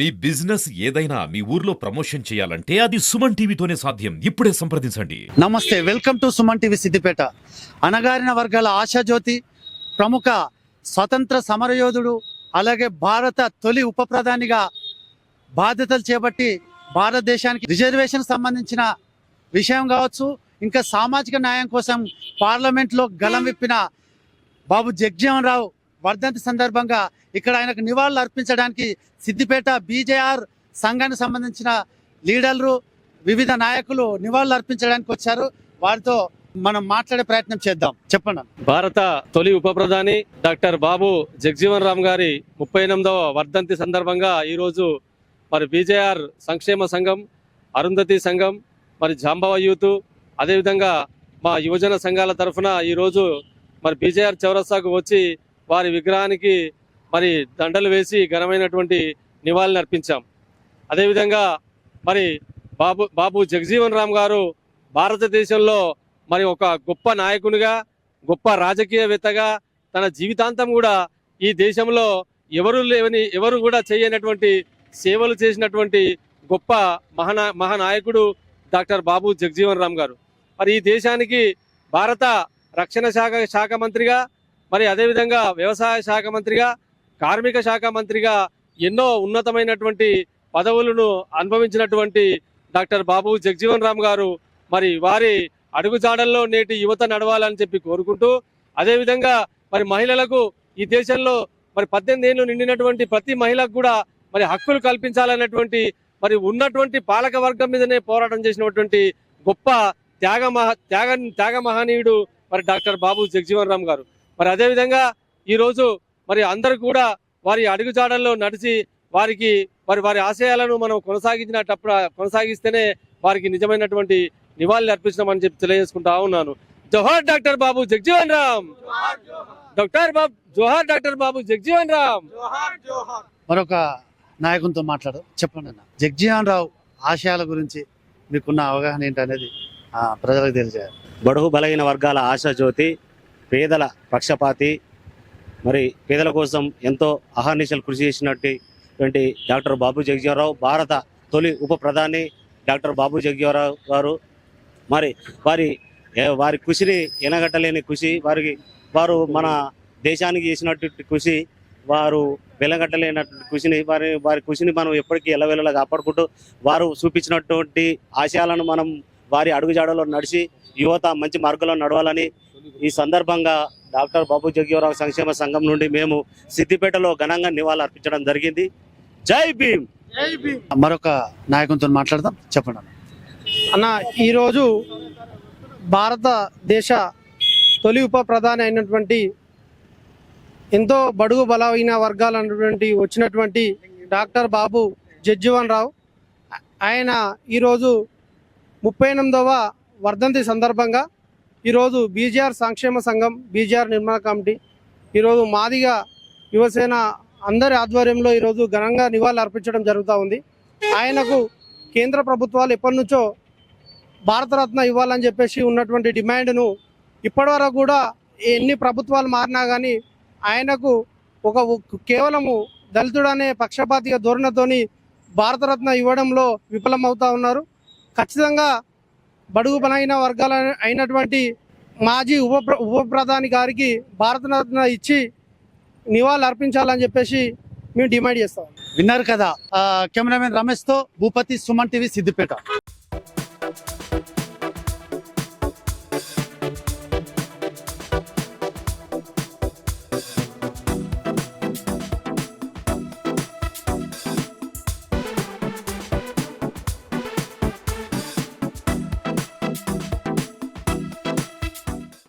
మీ business ఏదైనా మీ ఊర్లో promotion చేయాలంటే అది సుమన్ టీవీతోనే సాధ్యం. ఇప్పుడే సంప్రదించండి. నమస్తే welcome to Suman TV Siddipet. అణగారిన వర్గాల ఆశాజ్యోతి ప్రముఖ స్వతంత్ర సమరయోధుడు అలాగే భారత తొలి ఉప ప్రధానిగా బాధ్యతలు చేపట్టి భారతదేశానికి రిజర్వేషన్ సంబంధించిన విషయం కావచ్చు ఇంకా సామాజిక న్యాయం కోసం పార్లమెంట్లో గలం విప్పిన బాబు జగ్జీవన్ రావు వర్ధంతి సందర్భంగా ఇక్కడ ఆయనకు నివాళులు అర్పించడానికి సిద్దిపేట బీజేఆర్ సంఘానికి సంబంధించిన లీడర్లు వివిధ నాయకులు నివాళులు అర్పించడానికి వచ్చారు. వారితో మనం మాట్లాడే ప్రయత్నం చేద్దాం. చెప్పండి భారత తొలి ఉప ప్రధాని డాక్టర్ బాబు జగజీవన్ రామ్ గారి ముప్పై ఎనిమిదవ వర్ధంతి సందర్భంగా ఈరోజు మరి బీజేఆర్ సంక్షేమ సంఘం అరుంధతి సంఘం మరి జాంబవ యూత్ అదేవిధంగా మా యువజన సంఘాల తరఫున ఈరోజు మరి బీజేఆర్ చౌరస్తాకు వచ్చి వారి విగ్రహానికి మరి దండలు వేసి ఘనమైనటువంటి నివాళులు అర్పించాం. అదేవిధంగా మరి బాబు బాబు జగజీవన్ రామ్ గారు భారతదేశంలో మరి ఒక గొప్ప నాయకునిగా గొప్ప రాజకీయవేత్తగా తన జీవితాంతం కూడా ఈ దేశంలో ఎవరు లేవని ఎవరు కూడా చేయనటువంటి సేవలు చేసినటువంటి గొప్ప మహానా మహానాయకుడు డాక్టర్ బాబు జగజీవన్ రామ్ గారు. మరి ఈ దేశానికి భారత రక్షణ శాఖ శాఖ మంత్రిగా మరి అదేవిధంగా వ్యవసాయ శాఖ మంత్రిగా కార్మిక శాఖ మంత్రిగా ఎన్నో ఉన్నతమైనటువంటి పదవులను అనుభవించినటువంటి డాక్టర్ బాబు జగజీవన్ రామ్ గారు మరి వారి అడుగుజాడల్లో నేటి యువత నడవాలని చెప్పి కోరుకుంటూ అదేవిధంగా మరి మహిళలకు ఈ దేశంలో మరి పద్దెనిమిది ఏళ్ళు నిండినటువంటి ప్రతి మహిళకు కూడా మరి హక్కులు కల్పించాలన్నటువంటి మరి ఉన్నటువంటి పాలక వర్గం మీదనే పోరాటం చేసినటువంటి గొప్ప త్యాగ మహా త్యాగ త్యాగ మహనీయుడు మరి డాక్టర్ బాబు జగజీవన్ రామ్ గారు. మరి అదేవిధంగా ఈరోజు మరి అందరూ కూడా వారి అడుగుజాడల్లో నడిచి వారికి మరి వారి ఆశయాలను మనం కొనసాగించినప్పుడు కొనసాగిస్తేనే వారికి నిజమైనటువంటి నివాళులు అర్పించడం చెప్పి తెలియజేసుకుంటా ఉన్నాను. జోహార్ డాక్టర్ బాబు జగజీవన్ రామ్. డాక్టర్ బాబు జోహార్ డాక్టర్ బాబు జగజీవన్ రామ్. మరొక నాయకునితో మాట్లాడు చెప్పండి అన్న. జగ్జీవన్ రావు ఆశయాల గురించి మీకున్న అవగాహన ఏంటనేది ఆ, ప్రజలకు తెలియజేయాలి. బడుగు బలహీన వర్గాల ఆశాజ్యోతి పేదల పక్షపాతి మరి పేదల కోసం ఎంతో అహర్నిశలు కృషి చేసినటువంటి డాక్టర్ బాబు జగజీవరావు భారత తొలి ఉప ప్రధాని డాక్టర్ బాబు జగజీవరావు గారు. మరి వారి వారి కృషిని ఎనగట్టలేని కృషి వారికి వారు మన దేశానికి చేసినటువంటి కృషి వారు వెలగట్టలేనటువంటి కృషిని వారి వారి కృషిని మనం ఎప్పటికీ ఎలవెలలా కాపాడుకుంటూ వారు చూపించినటువంటి ఆశయాలను మనం వారి అడుగుజాడలో నడిచి యువత మంచి మార్గంలో నడవాలని ఈ సందర్భంగా డాక్టర్ బాబు జగ్గివరావు సంక్షేమ సంఘం నుండి మేము సిద్దిపేటలో ఘనంగా నివాళులు అర్పించడం జరిగింది. జై భీమ్! మరొక నాయకునితో మాట్లాడదాం. చెప్పండి అన్న. అన్న ఈరోజు భారతదేశ తొలి ఉప ప్రధాని అయినటువంటి ఎంతో బడుగు బలమైన వర్గాలు అన్నటువంటి వచ్చినటువంటి డాక్టర్ బాబు జగ్జీవన్ రావు ఆయన ఈరోజు ముప్పై ఎనిమిదవ వర్ధంతి సందర్భంగా ఈరోజు బీజీఆర్ సంక్షేమ సంఘం బీజీఆర్ నిర్మాణ కమిటీ ఈరోజు మాదిగా యువసేన అందరి ఆధ్వర్యంలో ఈరోజు ఘనంగా నివాళులు అర్పించడం జరుగుతూ ఉంది. ఆయనకు కేంద్ర ప్రభుత్వాలు ఎప్పటి నుంచో భారతరత్న ఇవ్వాలని చెప్పేసి ఉన్నటువంటి డిమాండ్ను ఇప్పటివరకు కూడా ఎన్ని ప్రభుత్వాలు మారినా కానీ ఆయనకు ఒక కేవలము దళితుడనే పక్షపాతిక ధోరణితోని భారతరత్న ఇవ్వడంలో విఫలమవుతా ఉన్నారు. ఖచ్చితంగా బడుగు బలైన వర్గాల అయినటువంటి మాజీ ఉప ఉప ప్రధాని గారికి భారతరత్న ఇచ్చి నివాళులు అర్పించాలని చెప్పేసి మేము డిమాండ్ చేస్తాం. విన్నారు కదా కెమెరామెన్ రమేష్తో భూపతి సుమన్ టీవీ సిద్దిపేట.